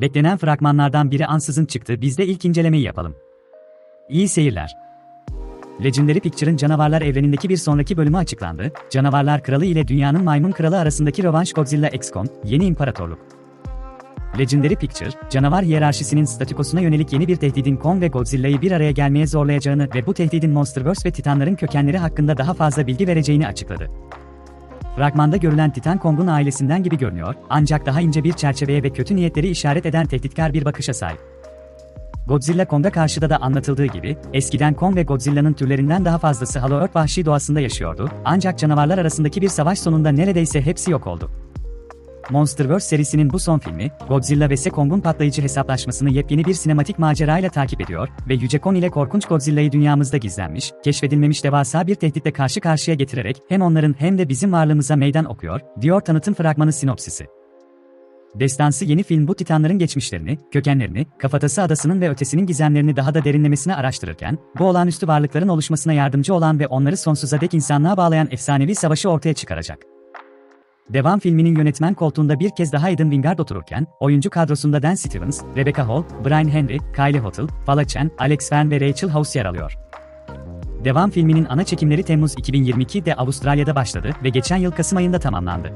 beklenen fragmanlardan biri ansızın çıktı biz de ilk incelemeyi yapalım. İyi seyirler. Legendary Pictures'ın Canavarlar evrenindeki bir sonraki bölümü açıklandı. Canavarlar Kralı ile Dünyanın Maymun Kralı arasındaki rövanş Godzilla XCOM, Yeni İmparatorluk. Legendary Pictures, canavar hiyerarşisinin statükosuna yönelik yeni bir tehdidin Kong ve Godzilla'yı bir araya gelmeye zorlayacağını ve bu tehdidin Monsterverse ve Titanların kökenleri hakkında daha fazla bilgi vereceğini açıkladı. Fragmanda görülen Titan Kong'un ailesinden gibi görünüyor, ancak daha ince bir çerçeveye ve kötü niyetleri işaret eden tehditkar bir bakışa sahip. Godzilla Kong'a karşıda da anlatıldığı gibi, eskiden Kong ve Godzilla'nın türlerinden daha fazlası Hollow Earth vahşi doğasında yaşıyordu, ancak canavarlar arasındaki bir savaş sonunda neredeyse hepsi yok oldu. Monsterverse serisinin bu son filmi, Godzilla vs. Kong'un patlayıcı hesaplaşmasını yepyeni bir sinematik macerayla takip ediyor ve Yüce Kong ile korkunç Godzilla'yı dünyamızda gizlenmiş, keşfedilmemiş devasa bir tehditle karşı karşıya getirerek hem onların hem de bizim varlığımıza meydan okuyor, diyor tanıtım fragmanı sinopsisi. Destansı yeni film bu titanların geçmişlerini, kökenlerini, kafatası adasının ve ötesinin gizemlerini daha da derinlemesine araştırırken, bu olağanüstü varlıkların oluşmasına yardımcı olan ve onları sonsuza dek insanlığa bağlayan efsanevi savaşı ortaya çıkaracak. Devam filminin yönetmen koltuğunda bir kez daha Eden Wingard otururken, oyuncu kadrosunda Dan Stevens, Rebecca Hall, Brian Henry, Kylie Hotel, Fala Chen, Alex Fern ve Rachel House yer alıyor. Devam filminin ana çekimleri Temmuz 2022'de Avustralya'da başladı ve geçen yıl Kasım ayında tamamlandı.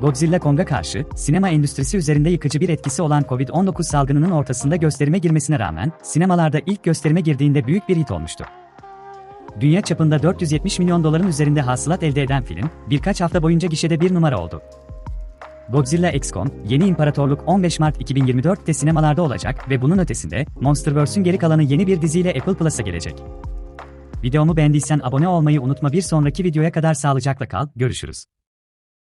Godzilla Kong'a karşı, sinema endüstrisi üzerinde yıkıcı bir etkisi olan Covid-19 salgınının ortasında gösterime girmesine rağmen, sinemalarda ilk gösterime girdiğinde büyük bir hit olmuştu. Dünya çapında 470 milyon doların üzerinde hasılat elde eden film, birkaç hafta boyunca gişede bir numara oldu. Godzilla XCOM, Yeni İmparatorluk 15 Mart 2024'te sinemalarda olacak ve bunun ötesinde, Monsterverse'ün geri kalanı yeni bir diziyle Apple Plus'a gelecek. Videomu beğendiysen abone olmayı unutma bir sonraki videoya kadar sağlıcakla kal, görüşürüz.